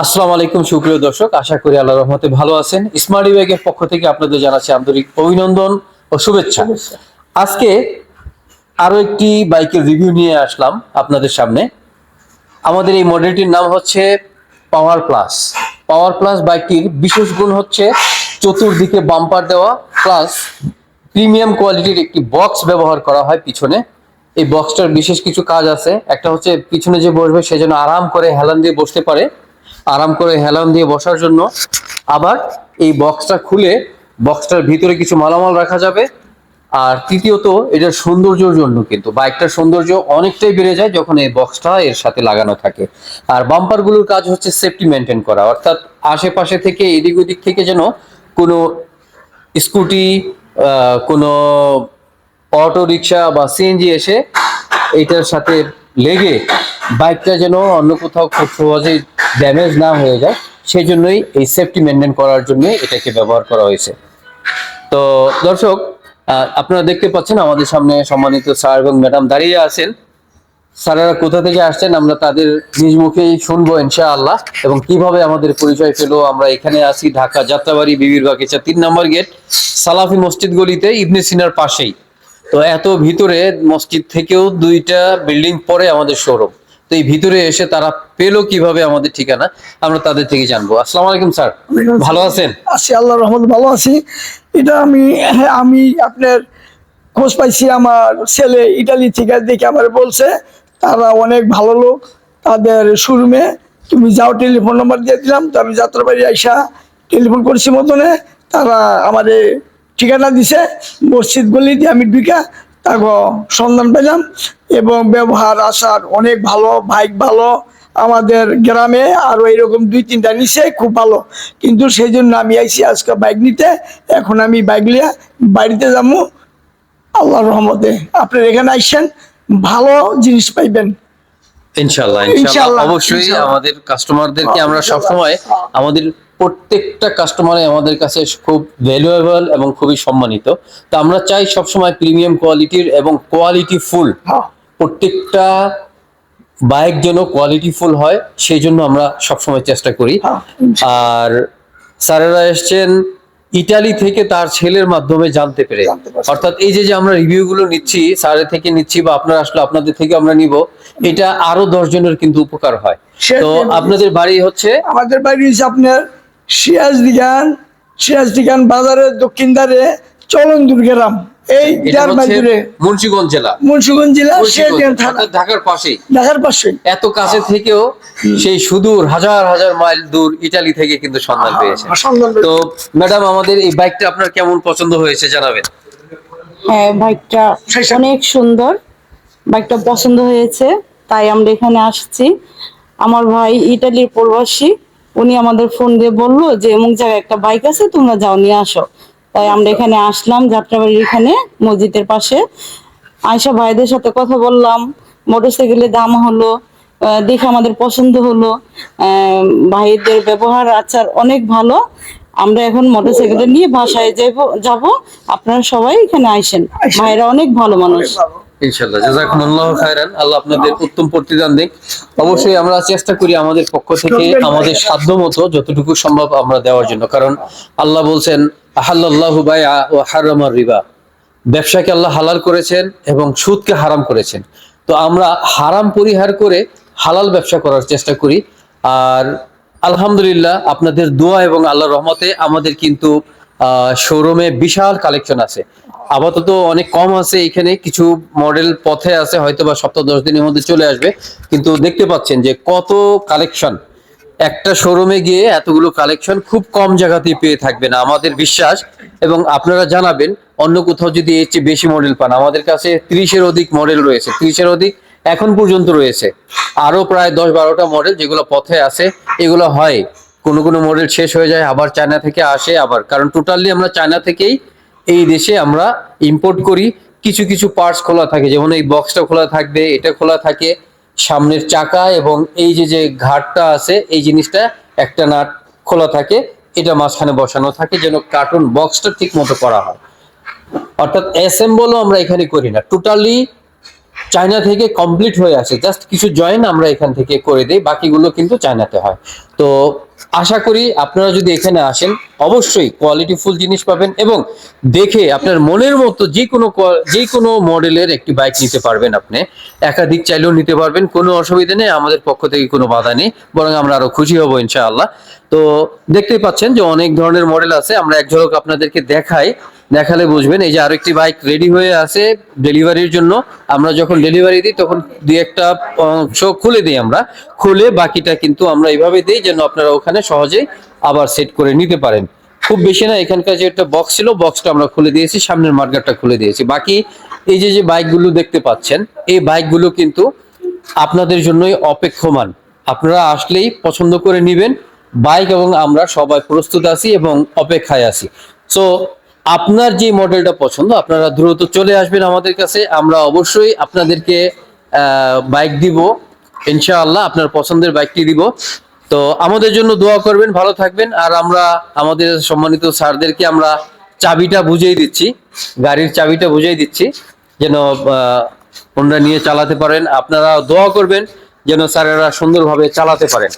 আসসালামু আলাইকুম, সুপ্রিয় দর্শক। আশা করি আল্লাহ রহমতে ভালো আছেন। স্মার্ট ব্যাগের পক্ষ থেকে আপনাদের জানাচ্ছি আন্তরিক অভিনন্দন ও শুভেচ্ছা। আজকে আরও একটি বাইকের রিভিউ নিয়ে আসলাম আপনাদের সামনে। আমাদের এই মডেলটির নাম হচ্ছে পাওয়ার প্লাস পাওয়ার প্লাস বাইকটির বিশেষ গুণ হচ্ছে চতুর্দিকে বাম্পার দেওয়া প্লাস প্রিমিয়াম কোয়ালিটির একটি বক্স ব্যবহার করা হয় পিছনে। এই বক্সটার বিশেষ কিছু কাজ আছে। একটা হচ্ছে পিছনে যে বসবে, সে যেন আরাম করে হেলান দিয়ে বসতে পারে। আরাম করে হেলান দিয়ে বসার জন্য আবার এই বক্সটা খুলে বক্সটার ভিতরে কিছু মালামাল রাখা যাবে। আর তৃতীয়ত এটার সৌন্দর্যের জন্য কিন্তু, বাইকটার সৌন্দর্য অনেকটাই বেড়ে যায় যখন এই বক্সটা এর সাথে লাগানো থাকে। আর বাম্পারগুলোর কাজ হচ্ছে সেফটি মেনটেন করা, অর্থাৎ আশেপাশে থেকে এদিক ওদিক থেকে যেন কোনো স্কুটি কোনো অটো রিক্সা বা সিএনজি এসে এটার সাথে লেগে বাইকটা যেন অন্য কোথাও খুব সহজেই ড্যামেজ না হয়ে যায় সেই জন্যই এই সেফটি মেনটেন করার জন্য এটাকে ব্যবহার করা হয়েছে। তো দর্শক আপনারা দেখতে পাচ্ছেন আমাদের সামনে সম্মানিত স্যার এবং ম্যাডাম দাঁড়িয়ে আছেন। স্যারেরা কোথা থেকে আসছেন আমরা তাদের নিজ মুখেই শুনব ইনশাআল্লাহ। এবং কীভাবে আমাদের পরিচয় পেল, আমরা এখানে আছি ঢাকা যাত্রাবাড়ি বিবির বাগিচা তিন নম্বর গেট, সালাফি মসজিদ গলিতে ইবনে সিনার পাশেই। তো এত ভিতরে মসজিদ থেকেও দুইটা বিল্ডিং পরে আমাদের শোরুম তো এই ভিতরে এসে তারা পেল কীভাবে আমাদের ঠিকানা আমরা তাদের থেকে জানব। আসসালামু আলাইকুম স্যার। ভালো আছেন? আছি আল্লাহ রহমত ভালো আছি। এটা আমি হ্যাঁ, আমি আপনার খোঁজ পাইছি আমার ছেলে ইটালি থেকে দেখে আমার বলছে তারা অনেক ভালো লোক তাদের শোরুমে। তুমি যাও টেলিফোন নম্বর দিয়ে দিলাম তো আমি যাত্রাবাড়ি আইসা টেলিফোন করছি মতনে। তারা আমাদের ঠিকানা দিছে মসজিদ গলিতে আমি ঢুকা তাকে সন্ধান পেলাম এবং ব্যবহার আসার অনেক ভালো বাইক ভালো আমাদের গ্রামে আরও এরকম দুই তিনটা নিচে খুব ভালো। কিন্তু সেই জন্য আমি আইছি আজকে বাইক নিতে। এখন আমি বাইক নিয়ে বাড়িতে যাব আল্লাহ রহমতে আপনার এখানে আইসেন ভালো জিনিস পাইবেন। ইনশাল্লাহ ইনশাআল্লাহ, ইনশাল্লাহ অবশ্যই আমাদের কাস্টমারদেরকে আমরা সবসময় আমাদের প্রত্যেকটা কাস্টমারে আমাদের কাছে খুব ভ্যালুয়েবল এবং খুবই সম্মানিত। তা আমরা চাই সবসময় প্রিমিয়াম কোয়ালিটির এবং কোয়ালিটি ফুল হ্যাঁ। প্রত্যেকটা বাইক যেন কোয়ালিটি ফুল হয় সেই জন্য আমরা সবসময় চেষ্টা করি। হ্যাঁ, আর স্যারেরা এসছেন ইটালি থেকে তার ছেলের মাধ্যমে জানতে পেরে। অর্থাৎ এই যে যে আমরা রিভিউ গুলো নিচ্ছি স্যারের থেকে নিচ্ছি বা আপনারা আসলে আপনাদের থেকে আমরা নিব এটা আরও দশ জনের কিন্তু উপকার হয়। তো আপনাদের বাড়ি হচ্ছে? আমাদের বাড়ি হচ্ছে আপনার সিরাজ দিগান সিরাজ দিগান বাজারের দক্ষিণ ধারে চলন্দুর গ্রাম এই মুন্সিগঞ্জ জেলা। মুন্সিগঞ্জ জেলা ঢাকার পাশেই ঢাকার পাশে। এত কাছে থেকেও সেই সুদূর হাজার হাজার মাইল দূর ইটালি থেকে কিন্তু সন্ধান পেয়েছে। সন্ধান তো ম্যাডাম আমাদের এই বাইকটা আপনার কেমন পছন্দ হয়েছে জানাবেন? হ্যাঁ বাইকটা অনেক সুন্দর। বাইকটা পছন্দ হয়েছে তাই আমরা এখানে আসছি। আমার ভাই ইটালির প্রবাসী। উনি আমাদের ফোন দিয়ে বলল যে এমন জায়গায় একটা বাইক আছে তোমরা যাও নিয়ে আসো। তাই আমরা এখানে আসলাম যাত্রাবাড়ির এখানে মসজিদের পাশে। আয়সা ভাইদের সাথে কথা বললাম মোটরসাইকেলের দাম হলো দেখে আমাদের পছন্দ হলো। আহ, ভাইদের ব্যবহার আচার অনেক ভালো। আমরা এখন মোটরসাইকেলটা নিয়ে বাসায় যাব যাব। আপনারা সবাই এখানে আইসেন। ভাইরা অনেক ভালো মানুষ। ইনশাল্লাহ জাজাকুমুল্লাহ খায়রান। আল্লাহ আপনাদের উত্তম প্রতিদান দিক। অবশ্যই আমরা চেষ্টা করি আমাদের পক্ষ থেকে আমাদের সাধ্য মতো যতটুকু সম্ভব আমরা দেওয়ার জন্য। কারণ আল্লাহ বলছেন আহাল্লাহু ও হারামার রিবা। ব্যবসাকে আল্লাহ হালাল করেছেন এবং সুদকে হারাম করেছেন। তো আমরা হারাম পরিহার করে হালাল ব্যবসা করার চেষ্টা করি। আর আলহামদুলিল্লাহ, আপনাদের দোয়া এবং আল্লাহ রহমতে আমাদের কিন্তু শোরুমে বিশাল কালেকশন আছে। আপাতত অনেক কম আছে এখানে, কিছু মডেল পথে আছে হয়তো বা সপ্তাহ দশ দিনের মধ্যে চলে আসবে। কিন্তু দেখতে পাচ্ছেন যে কত কালেকশন একটা শোরুমে গিয়ে এতগুলো কালেকশন খুব কম জায়গাতেই পেয়ে থাকবেন, আমাদের বিশ্বাস। এবং আপনারা জানাবেন, অন্য কোথাও যদি এর চেয়ে বেশি মডেল পান, আমাদের কাছে ত্রিশের অধিক মডেল রয়েছে। ত্রিশের অধিক এখন পর্যন্ত রয়েছে। আরও প্রায় দশ বারোটা মডেল যেগুলো পথে আছে, এগুলো হয়। কোনো কোনো মডেল শেষ হয়ে যায়, আবার চায়না থেকে আসে, আবার। কারণ টোটালি আমরা চায়না থেকেই এই দেশে আমরা ইম্পোর্ট করি। কিছু কিছু পার্টস খোলা থাকে, যেমন এই বক্সটা খোলা থাকবে, এটা খোলা থাকে। সামনের চাকা এবং এই যে যে ঘাটটা আছে, এই জিনিসটা একটা নাট খোলা থাকে, এটা মাঝখানে বসানো থাকে যেন কার্টুন বক্সটা ঠিক মতো করা হয়। অর্থাৎ অ্যাসেম্বলও আমরা এখানে করি না। টোটালি চায়না থেকে কমপ্লিট হয়ে আসে। জাস্ট কিছু জয়েন আমরা এখান থেকে করে দেই, বাকিগুলো কিন্তু চায়নাতে হয়। তো আশা করি আপনারা যদি এখানে আসেন, অবশ্যই কোয়ালিটি ফুল জিনিস পাবেন এবং দেখে আপনার মনের মতো যে কোনো যে কোনো মডেলের একটি বাইক নিতে পারবেন আপনি। একাধিক চাইলেও নিতে পারবেন, কোনো অসুবিধা নেই, আমাদের পক্ষ থেকে কোনো বাধা নেই, বরং আমরা আরও খুশি হব ইনশাআল্লাহ। তো দেখতেই পাচ্ছেন যে অনেক ধরনের মডেল আছে, আমরা এক ঝলক আপনাদেরকে দেখাই। দেখালে বুঝবেন। এই যে আরেকটি বাইক রেডি হয়ে আছে ডেলিভারির জন্য। আমরা যখন ডেলিভারি দিই, তখন দুই একটা অংশ খুলে দিই আমরা। খুলে বাকিটা কিন্তু আমরা এইভাবে দিই যেন আপনারা ওখানে সহজেই আবার সেট করে নিতে পারেন। খুব বেশি না, এখানকার যে একটা বক্স ছিল বক্সটা আমরা খুলে দিয়েছি, সামনের মার্কেটটা খুলে দিয়েছি। বাকি এই যে যে বাইকগুলো দেখতে পাচ্ছেন, এই বাইকগুলো কিন্তু আপনাদের জন্যই অপেক্ষমান। আপনারা আসলেই পছন্দ করে নেবেন। বাইক এবং আমরা সবাই প্রস্তুত আছি এবং অপেক্ষায় আছি। সো আপনার যে মডেলটা পছন্দ, আপনারা দ্রুত চলে আসবেন আমাদের কাছে। আমরা অবশ্যই আপনাদেরকে বাইক দিব। ইনশাআল্লাহ আপনার পছন্দের বাইকটি দিব। তো আমাদের জন্য দোয়া করবেন, ভালো থাকবেন। আর আমরা, আমাদের সম্মানিত স্যারদেরকে আমরা চাবিটা বুঝিয়ে দিচ্ছি, গাড়ির চাবিটা বুঝিয়ে দিচ্ছি, যেন ওনারা নিয়ে চালাতে পারেন। আপনারা দোয়া করবেন যেন স্যারেরা সুন্দরভাবে চালাতে পারেন।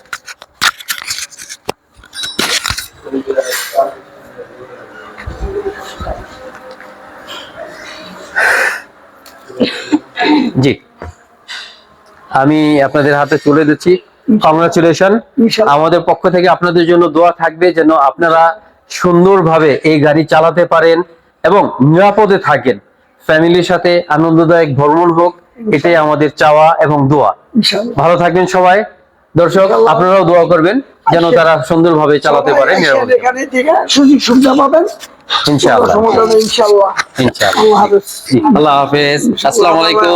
আমি আপনাদের হাতে তুলে দিচ্ছি। কংগ্রাচুলেশন আমাদের পক্ষ থেকে আপনাদের জন্য দোয়া থাকবে যেন আপনারা সুন্দরভাবে এই গাড়ি চালাতে পারেন এবং নিরাপদে থাকেন। ফ্যামিলির সাথে আনন্দদায়ক ভ্রমণ হোক এটাই আমাদের চাওয়া এবং দোয়া। ভালো থাকবেন সবাই। দর্শক আপনারাও দোয়া করবেন যেন তারা সুন্দরভাবে চালাতে পারে সুযোগ সুবিধা পাবেন। ইনশাআল্লাহ। আল্লাহ হাফেজ। আসসালামু আলাইকুম।